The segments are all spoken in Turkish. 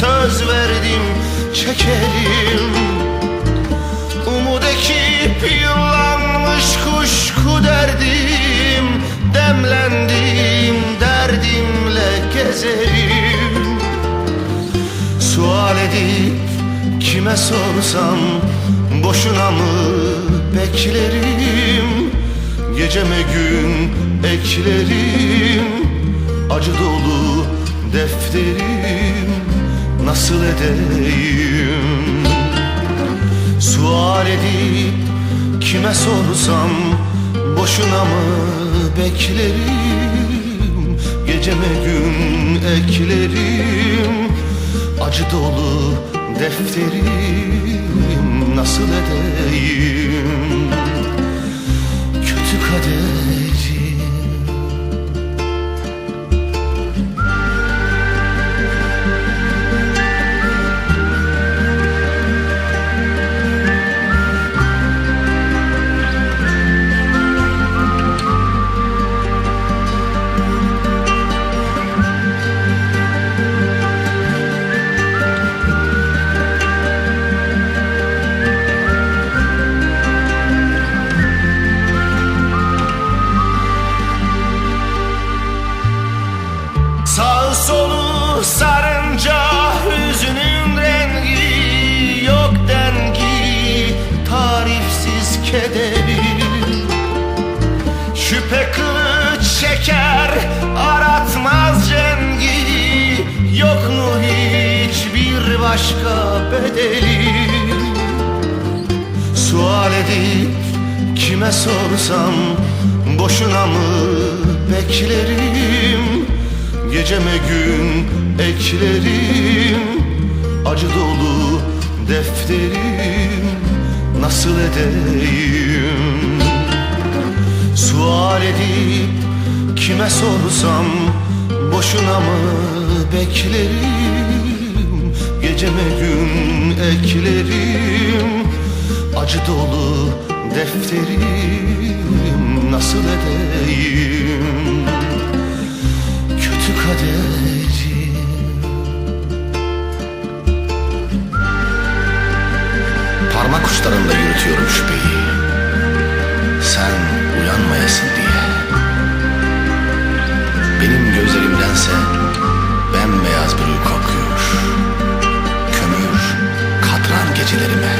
söz verdim çekerim Umut ekip yıllanmış kuşku derdim Demlendim derdimle gezerim. Sual edip kime sorsam Boşuna mı beklerim? Geceme gün eklerim Acı dolu defterim Nasıl edeyim? Sual edip kime sorsam Boşuna mı beklerim? Geceme gün eklerim Acı dolu defterim kederi Şüphe kılıç çeker aratmaz cengi. Yok mu hiçbir başka bedeli? Sual edip kime sorsam Boşuna mı beklerim? Geceme gün eklerim Acı dolu defterim Nasıl edeyim? Sual edip kime sorsam Boşuna mı beklerim? Geceme gün eklerim Acı dolu defterim. Nasıl edeyim Parmak uçlarında yürütüyorum şüpheyi. Sen uyanmayasın diye. Benim gözlerimdense Bembeyaz bir uyku akıyor. Kömür katran gecelerime.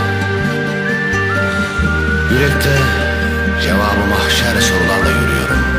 Yürekte cevabı mahşer sorularla yürüyorum